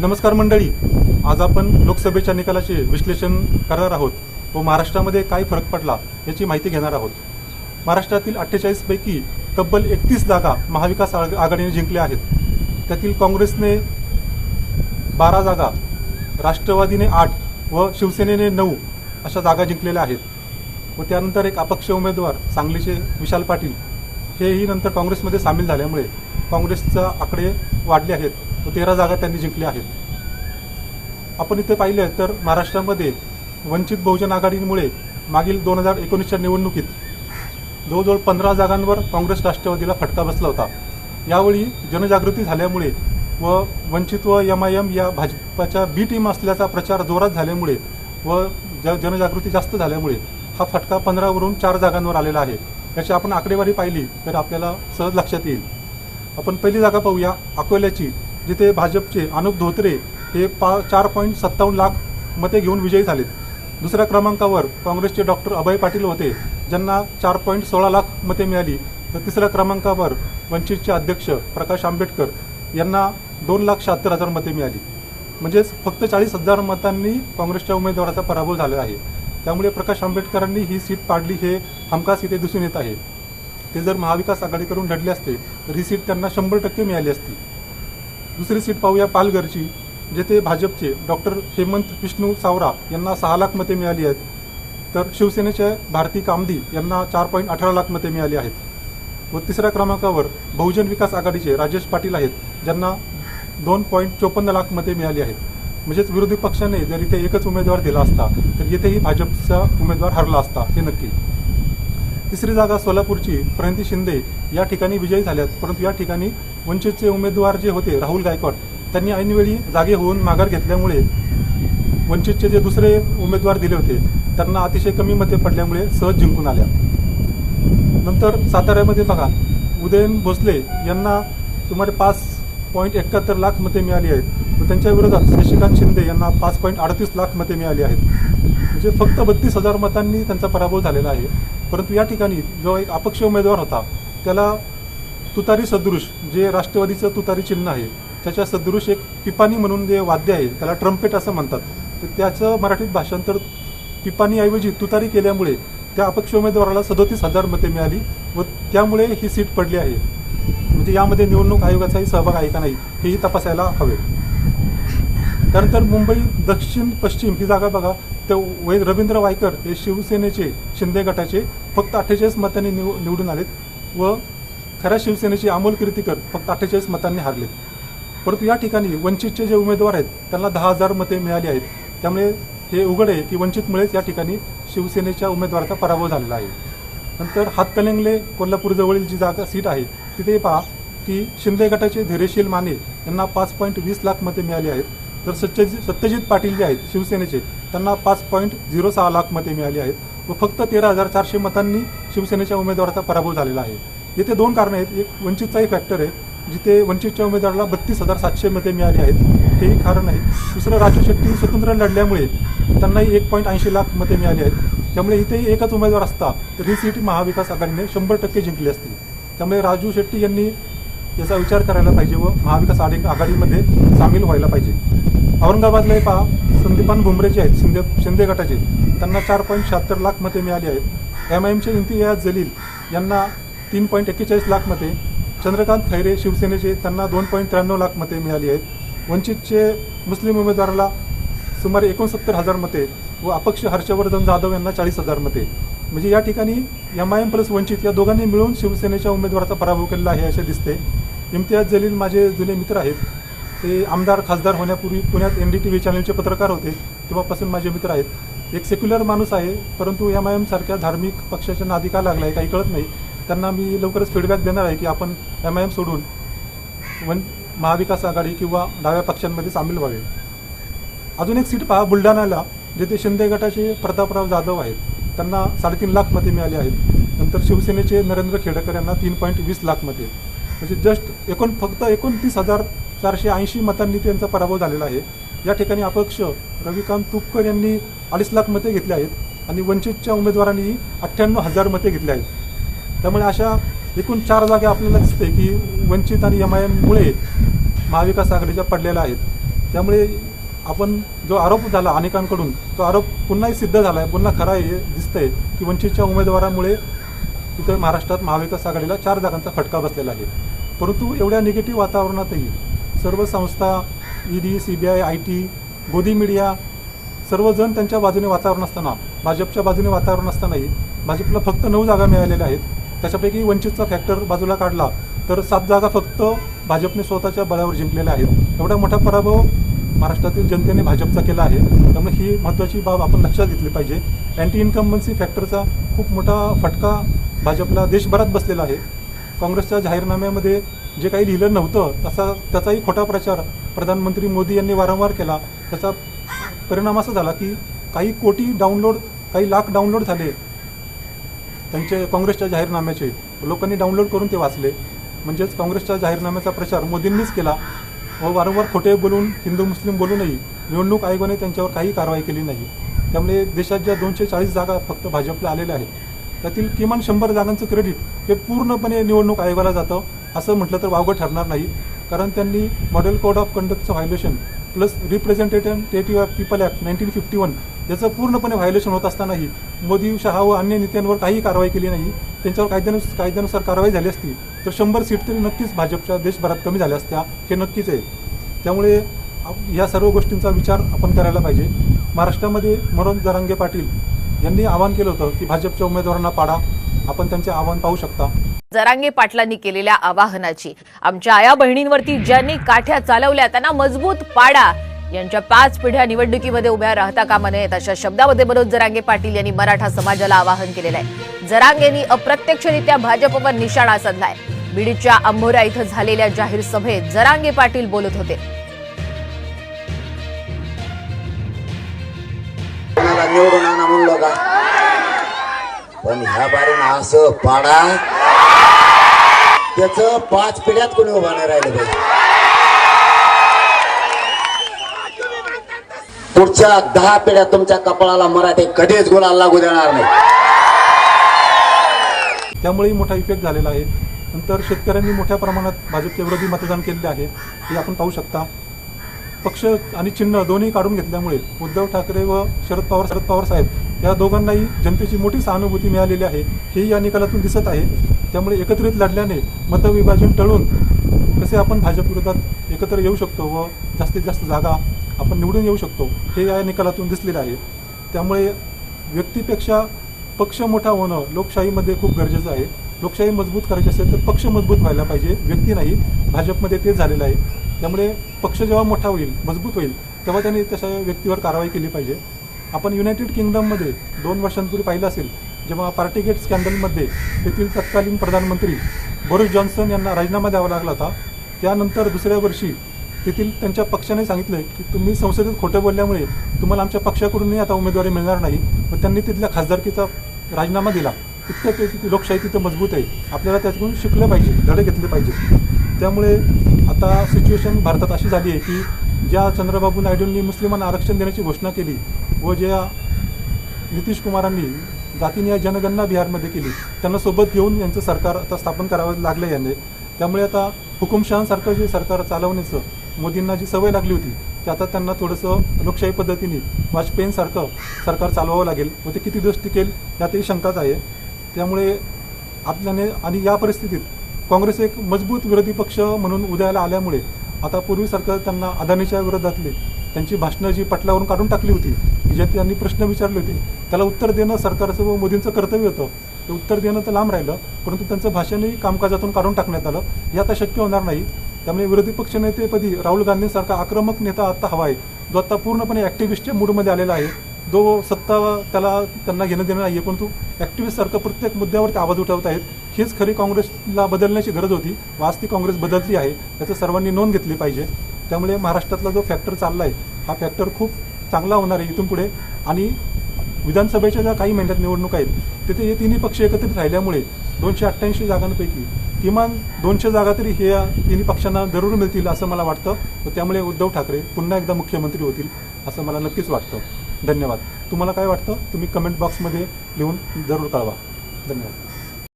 नमस्कार मंडळी. आज आपण लोकसभेच्या निकालाचे विश्लेषण करणार आहोत व महाराष्ट्रामध्ये काय फरक पडला याची माहिती घेणार आहोत. महाराष्ट्रातील अठ्ठेचाळीसपैकी तब्बल एकतीस जागा महाविकास आग आघाडीने जिंकल्या आहेत. त्यातील काँग्रेसने बारा जागा राष्ट्रवादीने आठ व शिवसेनेने नऊ अशा जागा जिंकलेल्या आहेत. व त्यानंतर एक अपक्ष उमेदवार सांगलीचे विशाल पाटील हेही नंतर काँग्रेसमध्ये सामील झाल्यामुळे काँग्रेसचा आकडे वाढले आहेत. तेरा जागा त्यांनी जिंकल्या आहेत. आपण इथे पाहिले तर महाराष्ट्रामध्ये वंचित बहुजन आघाडीमुळे मागील दोन हजार एकोणीसच्या निवडणुकीत जवळजवळ पंधरा जागांवर काँग्रेस राष्ट्रवादीला फटका बसला होता. यावेळी जनजागृती झाल्यामुळे व वंचित व एम आय एम या भाजपाच्या बी टीम असल्याचा प्रचार जोरात झाल्यामुळे व ज जनजागृती जास्त झाल्यामुळे हा फटका पंधरावरून चार जागांवर आलेला आहे. याची आपण आकडेवारी पाहिली तर आपल्याला सहज लक्षात येईल. आपण पहिली जागा पाहूया अकोल्याची. जिथे भाजपचे अनुप धोत्रे हे पा चार पॉईंट सत्तावन्न लाख मते घेऊन विजयी झालेत. दुसऱ्या क्रमांकावर काँग्रेसचे डॉक्टर अभय पाटील होते. ज्यांना चार पॉईंट सोळा लाख मते मिळाली. तर तिसऱ्या क्रमांकावर वंचितचे अध्यक्ष प्रकाश आंबेडकर यांना दोन लाख शहात्तर हजार मते मिळाली. म्हणजेच फक्त चाळीस हजार मतांनी काँग्रेसच्या उमेदवाराचा पराभव झाला आहे. त्यामुळे प्रकाश आंबेडकरांनी ही सीट पाडली हे हमखास इथे दिसून येत आहे. ते जर महाविकास आघाडीकडून लढले असते तर ही सीट त्यांना शंभर टक्के मिळाली असती. दुसरी सीट पाहूया पालघरची जेथे भाजपचे डॉक्टर हेमंत विष्णू सावरा यांना सहा लाख मते मिळाली आहेत. तर शिवसेनेचे भारती कामदी यांना चार पॉईंट अठरा लाख मते मिळाली आहेत. व तिसऱ्या क्रमांकावर बहुजन विकास आघाडीचे राजेश पाटील आहेत ज्यांना दोन पॉईंट चोपन्न लाख मते मिळाली आहेत. म्हणजेच विरोधी पक्षाने जर इथे एकच उमेदवार दिला असता तर येथेही भाजपचा उमेदवार हरला असता हे नक्की. तिसरी जागा सोलापूरची प्रणिती शिंदे या ठिकाणी विजयी झाल्यात परंतु या ठिकाणी वंचितचे उमेदवार जे होते राहुल गायकवाड त्यांनी ऐनवेळी जागे होऊन माघार घेतल्यामुळे वंचितचे जे दुसरे उमेदवार दिले होते त्यांना अतिशय कमी मते पडल्यामुळे सहज जिंकून आल्या. नंतर साताऱ्यामध्ये बघा उदयन भोसले यांना सुमारे पाच पॉईंट एकाहत्तर लाख मते मिळाली आहेत. व त्यांच्या विरोधात शशिकांत शिंदे यांना पाच पॉईंट अडतीस लाख मते मिळाली आहेत. म्हणजे फक्त बत्तीस हजार मतांनी त्यांचा पराभव झालेला आहे. परंतु या ठिकाणी जो एक अपक्ष उमेदवार होता त्याला तुतारी सदृश जे राष्ट्रवादीचं तुतारी चिन्ह आहे त्याच्या सदृश एक पिपाणी म्हणून जे वाद्य आहे त्याला ट्रम्पेट असं म्हणतात. तर त्याचं मराठीत भाषांतर पिपाणीऐवजी तुतारी केल्यामुळे त्या अपक्ष उमेदवाराला सदोतीस हजार मते मिळाली व त्यामुळे ही सीट पडली आहे. म्हणजे यामध्ये निवडणूक आयोगाचाही सहभाग आहे का नाही हेही तपासायला हवे. त्यानंतर मुंबई दक्षिण पश्चिम ही जागा बघा. तर वै रवींद्र वायकर हे शिवसेनेचे शिंदे गटाचे फक्त अठ्ठेचाळीस मतांनी निव निवडून आलेत व खऱ्या शिवसेनेची अमोल कीर्तीकर फक्त अठ्ठेचाळीस मतांनी हारले परंतु या ठिकाणी वंचितचे जे उमेदवार आहेत त्यांना दहा हजार मते मिळाली आहेत. त्यामुळे हे उघड आहे की वंचितमुळेच या ठिकाणी शिवसेनेच्या उमेदवाराचा पराभव झालेला आहे. नंतर हातकलिंगले कोल्हापूरजवळील जी जागा सीट आहे तिथे पहा की शिंदे गटाचे धैर्यशील माने यांना पाच पॉईंट वीस लाख मते मिळाली आहेत. तर सत्यजित सत्यजित पाटील जे आहेत शिवसेनेचे त्यांना पाच पॉईंट झिरो सहा लाख मते मिळाली आहेत व फक्त तेरा हजार चारशे मतांनी शिवसेनेच्या उमेदवाराचा पराभव झालेला आहे. येथे दोन कारणं आहेत. एक वंचितचाही फॅक्टर आहे. जिथे वंचितच्या उमेदवाराला बत्तीस हजार सातशे मते मिळाली आहेत. हेही कारण आहे. दुसरं राजू शेट्टी स्वतंत्र लढल्यामुळे त्यांनाही एक पॉईंट ऐंशी लाख मते मिळाली आहेत. त्यामुळे इथेही एकच उमेदवार असता तर ही सीट महाविकास आघाडीने शंभर टक्के जिंकली असती. त्यामुळे राजू शेट्टी यांनी याचा विचार करायला पाहिजे व महाविकास आघाडी आघाडीमध्ये सामील व्हायला पाहिजे. औरंगाबादला पहा संदीपान भुमरे जे आहेत शिंदे शिंदे गटाचे त्यांना चार पॉईंट शहात्तर लाख मते मिळाली आहेत. एम आय एमचे इम्तियाज जलील यांना तीन पॉईंट एक्केचाळीस लाख मते चंद्रकांत खैरे शिवसेनेचे त्यांना दोन पॉईंट त्र्याण्णव लाख मते मिळाली आहेत. वंचितचे मुस्लिम उमेदवाराला सुमारे एकोणसत्तर हजार मते व अपक्ष हर्षवर्धन जाधव यांना चाळीस हजार मते. म्हणजे या ठिकाणी M I M plus Vanchit या दोघांनी मिळून शिवसेनेच्या उमेदवाराचा पराभव केलेला आहे असे दिसते. इम्तियाज जलील माझे जुने मित्र आहेत. ते आमदार खासदार होण्यापूर्वी पुण्यात एन डी टी व्ही चॅनलचे पत्रकार होते. तेव्हापासून माझे मित्र आहेत. एक सेक्युलर माणूस आहे परंतु एम आय एमसारख्या धार्मिक पक्षाच्या नादी का लागला आहे काही कळत नाही. त्यांना मी लवकरच फीडबॅक देणार आहे की आपण एम आय एम सोडून वन महाविकास आघाडी किंवा डाव्या पक्षांमध्ये सामील व्हावे. अजून एक सीट पहा बुलढाण्याला जेथे शिंदे गटाचे प्रतापराव जाधव आहेत. त्यांना साडेतीन लाख मते मिळाली आहेत. नंतर शिवसेनेचे नरेंद्र खेडकर यांना तीन पॉईंट वीस लाख मते. म्हणजे जस्ट एकोण फक्त एकोणतीस हजार चारशे ऐंशी मतांनी त्यांचा पराभव झालेला आहे. या ठिकाणी अपक्ष रविकांत तुपकर यांनी अडीच लाख मते घेतले आहेत आणि वंचितच्या उमेदवारांनी अठ्ठ्याण्णव हजार मते घेतले आहेत. त्यामुळे अशा एकूण चार जागा आपल्याला दिसते की वंचित आणि एम आय एममुळे महाविकास आघाडीच्या पडलेल्या आहेत. त्यामुळे आपण जो आरोप झाला अनेकांकडून तो आरोप पुन्हाही सिद्ध झाला आहे पुन्हा खरा हे दिसतंय की वंचितच्या उमेदवारामुळे इथं महाराष्ट्रात महाविकास आघाडीला चार जागांचा फटका बसलेला आहे. परंतु एवढ्या निगेटिव्ह वातावरणातही सर्व संस्था ED C B I I T गोदी मीडिया सर्वजण त्यांच्या बाजूने वातावरण असताना भाजपच्या बाजूने वातावरण असतानाही भाजपला फक्त नऊ जागा मिळालेल्या आहेत. त्याच्यापैकी वंचितचा फॅक्टर बाजूला काढला तर सात जागा फक्त भाजपने स्वतःच्या बळावर जिंकलेल्या आहेत. एवढा मोठा पराभव महाराष्ट्रातील जनतेने भाजपचा केला आहे. त्यामुळे ही महत्त्वाची बाब आपण लक्षात घेतली पाहिजे. अँटी इन्कम्बन्सी फॅक्टरचा खूप मोठा फटका भाजपला देशभरात बसलेला आहे. काँग्रेसच्या जाहीरनाम्यामध्ये जे काही लिहिलं नव्हतं तसा त्याचाही खोटा प्रचार प्रधानमंत्री मोदी यांनी वारंवार केला. त्याचा परिणाम असा झाला की काही कोटी डाउनलोड काही लाख डाउनलोड झाले. त्यांचे काँग्रेसच्या जाहीरनाम्याचे लोकांनी डाउनलोड करून ते वाचले. म्हणजेच काँग्रेसच्या जाहीरनाम्याचा प्रचार मोदींनीच केला व वारंवार खोटे बोलून हिंदू मुस्लिम बोलूनही निवडणूक आयोगाने त्यांच्यावर काही कारवाई केली नाही. त्यामुळे देशात ज्या दोनशे चाळीस जागा फक्त भाजपला आलेल्या आहेत त्यातील किमान शंभर जागांचं क्रेडिट हे पूर्णपणे निवडणूक आयोगाला जातं असं म्हटलं तर वावगं ठरणार नाही. कारण त्यांनी model code of कंडक्टचं violation plus representative of people act nineteen fifty one याचं पूर्णपणे व्हायोलेशन होत असतानाही मोदी शहा व अन्य नेत्यांवर काही कारवाई केली नाही त्यांच्यावर कायद्यानुसार कायद्यानुसार कारवाई झाली असती तर शंभर सीट तरी नक्कीच भाजपच्या देशभरात कमी झाल्या असत्या हे नक्कीच आहे. त्यामुळे या सर्व गोष्टींचा विचार आपण करायला पाहिजे. महाराष्ट्रामध्ये मनोज जरांगे पाटील यांनी आवाहन केलं होतं की भाजपच्या उमेदवारांना पाडा आपण त्यांचे आव्हान पाहू शकता. जरांगे पाटलांनी केलेल्या आवाहनाची आमच्या आया बहिणींवरती ज्यांनी काठ्या चालवल्या त्यांना मजबूत पाडा यांच्या पाच पिढ्या निवडणुकीमध्ये उभ्या राहता कामा नयेत अशा शब्दामध्ये मनोज जरांगे पाटील यांनी मराठा समाजाला आवाहन केलेलं आहे. जरांगेंनी अप्रत्यक्षरित्या भाजपवर निशाणा साधलाय. बीडच्या अंभोरा इथं झालेल्या जाहीर सभेत जरांगे पाटील बोलत होते. निवडून आणा म्हणलं का पण ह्या बारीनं असं पाडा. त्याच पाच पिढ्यात कोणी उभा नाही राहिलं पाहिजे. पुढच्या दहा पिढ्या तुमच्या कपाळाला मराठी कधीच गुलाल लागू देणार नाही. त्यामुळेही मोठा इफेक्ट झालेला आहे. नंतर शेतकऱ्यांनी मोठ्या प्रमाणात भाजपच्या विरोधी मतदान केलेले आहे. हे आपण पाहू शकता. पक्ष आणि चिन्ह दोन्ही काढून घेतल्यामुळे उद्धव ठाकरे व शरद पवार शरद पवार साहेब या दोघांनाही जनतेची मोठी सहानुभूती मिळालेली आहे. हेही या निकालातून दिसत आहे. त्यामुळे एकत्रित लढल्याने मतविभाजन टळून कसे आपण भाजप विरोधात एकत्र येऊ शकतो व जास्तीत जास्त जागा आपण निवडून येऊ शकतो. हे या निकालातून दिसलेलं आहे. त्यामुळे व्यक्तीपेक्षा पक्ष मोठा होणं लोकशाहीमध्ये खूप गरजेचं आहे. लोकशाही मजबूत करायची असेल तर पक्ष मजबूत व्हायला पाहिजे. व्यक्ती नाही भाजपमध्ये ते झालेलं आहे. त्यामुळे पक्ष जेव्हा मोठा होईल मजबूत होईल तेव्हा त्यांनी तशा व्यक्तीवर कारवाई केली पाहिजे. आपण युनायटेड किंगडममध्ये दोन वर्षांपूर्वी पाहिलं असेल जेव्हा पार्टीगेट स्कॅन्डलमध्ये तेथील तत्कालीन प्रधानमंत्री बोरिस जॉन्सन यांना राजीनामा द्यावा लागला होता. त्यानंतर दुसऱ्या वर्षी तेथील त्यांच्या पक्षाने सांगितलं की तुम्ही संसदेत खोटं बोलल्यामुळे तुम्हाला आमच्या पक्षाकडूनही आता उमेदवारी मिळणार नाही. व त्यांनी तिथल्या खासदारकीचा राजीनामा दिला. इतकं ते तिथे लोकशाही तिथं मजबूत आहे. आपल्याला त्यातून शिकलं पाहिजे धडे घेतले पाहिजे. त्यामुळे आता सिच्युएशन भारतात अशी झाली आहे की ज्या चंद्रबाबू नायडूंनी मुस्लिमांना आरक्षण देण्याची घोषणा केली व ज्या नितीश कुमारांनी जातीनिहाय जनगणना बिहारमध्ये केली त्यांना सोबत घेऊन यांचं सरकार आता स्थापन करावं लागलं याने. त्यामुळे आता हुकुमशहांसारखं जे सरकार चालवण्याचं मोदींना जी सवय लागली होती की आता त्यांना थोडंसं लोकशाही पद्धतीने वाजपेयींसारखं सरकार चालवावं लागेल. व ते किती दिवस टिकेल यातही शंकाच आहे. त्यामुळे आपल्याने आणि या परिस्थितीत काँग्रेस एक मजबूत विरोधी पक्ष म्हणून उदयाला आल्यामुळे आता पूर्वीसारखं त्यांना अदानीच्या विरोधातले त्यांची भाषणं जी पटलावरून काढून टाकली होती की ज्यात त्यांनी प्रश्न विचारले होते त्याला उत्तर देणं सरकारचं व मोदींचं कर्तव्य होतं. ते उत्तर देणं तर लांब राहिलं परंतु त्यांचं भाषणही कामकाजातून काढून टाकण्यात आलं. हे आता शक्य होणार नाही. त्यामुळे विरोधी पक्षनेतेपदी राहुल गांधींसारखा आक्रमक नेता आता हवा आहे. जो आता पूर्णपणे ॲक्टिव्हिस्टच्या मूडमध्ये आलेला आहे. जो सत्ता त्याला त्यांना घेणं देणं नाही आहे परंतु ॲक्टिव्हिस्टसारखं प्रत्येक मुद्द्यावरती आवाज उठवत आहेत. हीच खरी काँग्रेसला बदलण्याची गरज होती. व आज ती काँग्रेस बदलली आहे. याचं सर्वांनी नोंद घेतली पाहिजे. त्यामुळे महाराष्ट्रातला जो फॅक्टर चालला आहे हा फॅक्टर खूप चांगला होणार आहे इथून पुढे. आणि विधानसभेच्या ज्या काही महिन्यात निवडणूक आहेत तिथे हे तिन्ही पक्ष एकत्रित राहिल्यामुळे दोनशे अठ्ठ्याऐंशी जागांपैकी किमान दोनशे जागा तरी हे तिन्ही पक्षांना जरूर मिळतील असं मला वाटतं. व त्यामुळे उद्धव ठाकरे पुन्हा एकदा मुख्यमंत्री होतील असं मला नक्कीच वाटतं. धन्यवाद. तुम्हाला काय वाटतं? तुम्ही कमेंट बॉक्समध्ये लिहून जरूर कळवा. धन्यवाद.